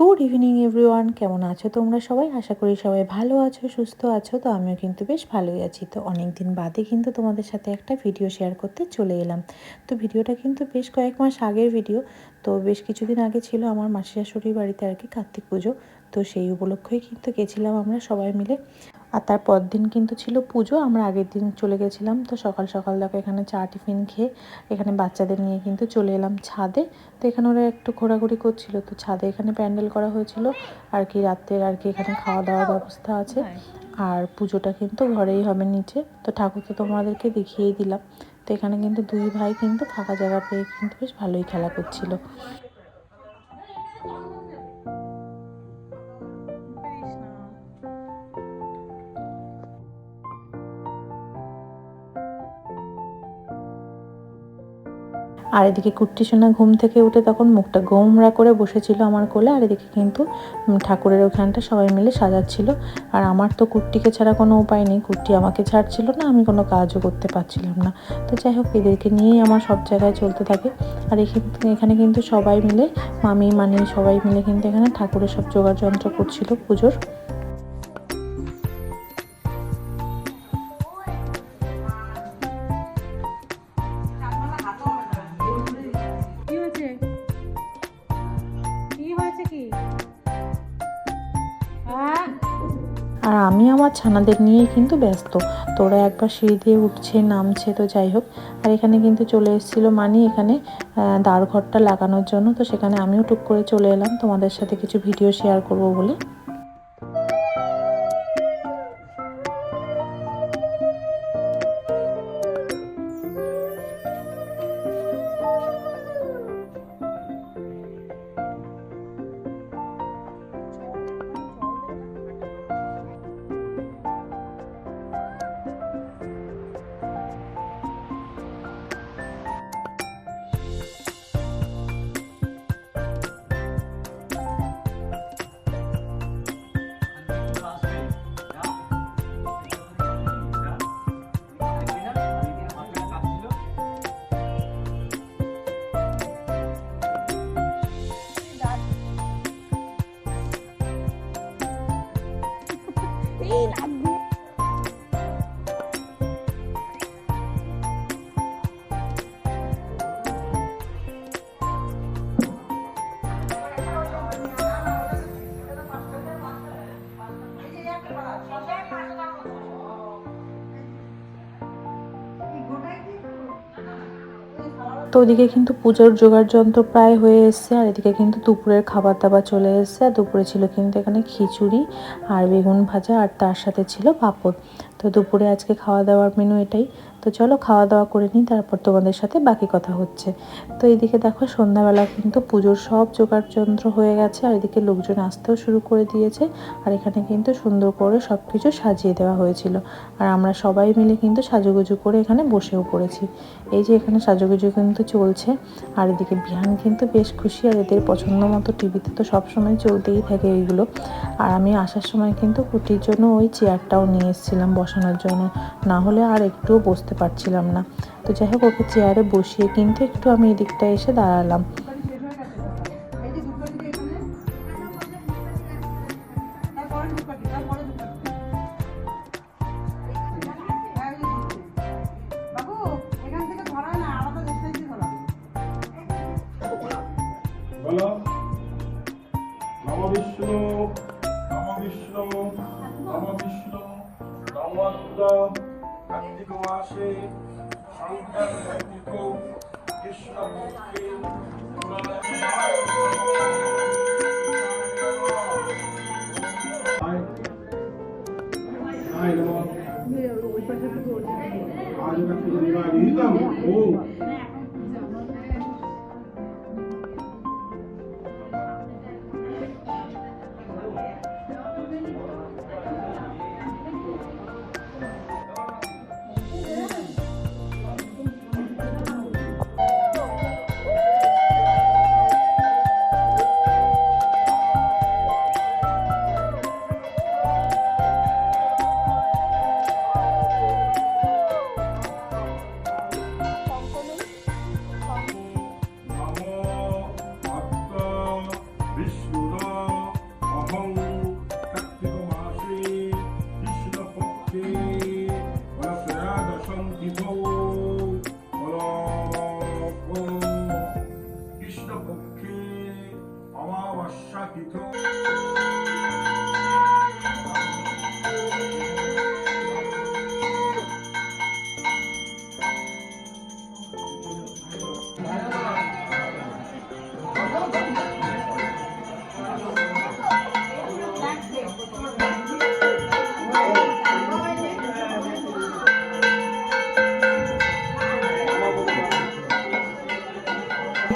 Good evening everyone কেমন আছো তোমরা সবাই? আশা করি সবাই ভালো আছো, সুস্থ আছো। তো আমিও কিন্তু বেশ ভালোই আছি। তো অনেক দিন বাদে কিন্তু তোমাদের সাথে একটা ভিডিও শেয়ার করতে চলে এলাম। তো ভিডিওটা কিন্তু বেশ কয়েক মাস আগের ভিডিও তো বেশ কিছুদিন আগে ছিল আমার মাসি শাশুড়ির বাড়িতে আর কি কার্তিক পুজো। তো সেই উপলক্ষেই কিন্তু গেছিলাম আমরা সবাই মিলে। আর তার পর দিন কিন্তু ছিল পুজো আমরা আগের দিন চলে গেছিলাম তো সকাল সকাল দেখো এখানে চা টিফিন খেয়ে এখানে বাচ্চাদের নিয়ে কিন্তু চলে এলাম ছাদে তো এখানে ওরা একটু ঘোরাঘুরি করছিল তো ছাদে এখানে প্যান্ডেল করা হয়েছিল আর কি রাত্রের আর কি এখানে খাওয়া দাওয়ার ব্যবস্থা আছে আর পুজোটা কিন্তু ঘরেই হবে নিচে তো ঠাকুর তো তোমাদেরকে দেখিয়েই দিলাম তো এখানে কিন্তু দুই ভাই কিন্তু ফাঁকা জায়গা পেয়ে কিন্তু বেশ ভালোই খেলা করছিল। আর এদিকে কুট্টি সোনা ঘুম থেকে উঠে তখন মুখটা গোমরা করে বসেছিল আমার কোলে, আর এদিকে কিন্তু ঠাকুরের ওখানটা সবাই মিলে সাজাচ্ছিল। আর আমার তো কুট্টিকে ছাড়া কোনো উপায় নেই, কুট্টি আমাকে ছাড়ছিল না, আমি কোনো কাজও করতে পারছিলাম না। তো যাই হোক, এদেরকে নিয়েই আমার সব জায়গায় চলতে থাকে। আর এখানে কিন্তু সবাই মিলে, মামি, মানি সবাই মিলে কিন্তু এখানে ঠাকুরের সব জোগাড় যন্ত্র করছিল পুজোর। আর আমি আমার ছানাদের নিয়ে কিন্তু ব্যস্ত। তোরা একবার সিঁড়ি দিয়ে উঠছে, নামছে, তো যাই হোক। আর এখানে কিন্তু চলে এসেছিল মানি এখানে দাঁড় ঘরটা লাগানোর জন্য। তো সেখানে আমিও টুক করে চলে এলাম। তোমাদের সাথে কিছু ভিডিও শেয়ার করব বলে। I mean. তো ওদিকে কিন্তু পুজোর জোগাড় যন্ত্র প্রায় হয়ে এসছে, আর এদিকে কিন্তু দুপুরের খাবার দাবার চলে এসছে, আর দুপুরে ছিল কিন্তু এখানে খিচুড়ি আর বেগুন ভাজা, আর তার সাথে ছিল পাঁপড়। তো দুপুরে আজকে খাওয়া দাওয়ার মেনু এটাই। তো চলো খাওয়া দাওয়া করে নিই, তারপর তোমাদের সাথে বাকি কথা হচ্ছে। তো এইদিকে দেখো সন্ধ্যাবেলা কিন্তু পুজোর সব জোগাড় যন্ত্র হয়ে গেছে, আর এদিকে লোকজন আসতেও শুরু করে দিয়েছে, আর এখানে কিন্তু সুন্দর করে সব কিছু সাজিয়ে দেওয়া হয়েছিল। আর আমরা সবাই মিলে কিন্তু সাজুগুজু করে এখানে বসেও পড়েছি। এই যে এখানে সাজুগুজু কিন্তু চলছে, আর এদিকে বিহান কিন্তু বেশ খুশি, আর এদের পছন্দ মতো টিভিতে তো সবসময় চলতেই থাকে এইগুলো। আর আমি আসার সময় কিন্তু কুটির জন্য ওই চেয়ারটাও নিয়ে এসেছিলাম বসানোর জন্য। না হলে আর একটুও বসতে পারছিলাম না। তো যাই হোক, ওকে চেয়ারে বসিয়ে কিন্তু একটু আমি এদিকটা এসে দাঁড়ালাম। বিষ্ণু বিষ্ণু বিষ্ণু মাসে সংখ্যার কার্তিক কৃষ্ণপক্ষে আজ পুজো দিবা ও পক্ষে অমাবস্যা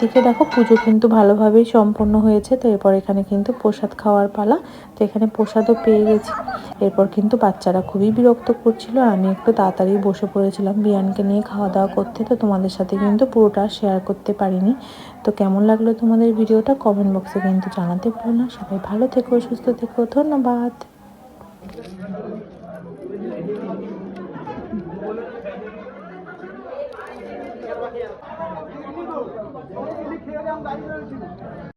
এদিকে দেখো পুজো কিন্তু ভালোভাবেই সম্পন্ন হয়েছে, তো এরপর এখানে কিন্তু প্রসাদ খাওয়ার পালা, তো এখানে প্রসাদও পেয়ে গেছি। এরপর কিন্তু বাচ্চারা খুবই বিরক্ত করছিল আমি একটু তাড়াতাড়ি বসে পড়েছিলাম বিয়ানকে নিয়ে খাওয়া দাওয়া করতে, তো তোমাদের সাথে কিন্তু পুরোটা শেয়ার করতে পারিনি। তো কেমন লাগল তোমাদের ভিডিওটা কমেন্ট বক্সে কিন্তু জানাতে ভুলো না। সবাই ভালো থেকো, সুস্থ থেকো, ধন্যবাদ। দাঁড়িয়ে রয়েছিল।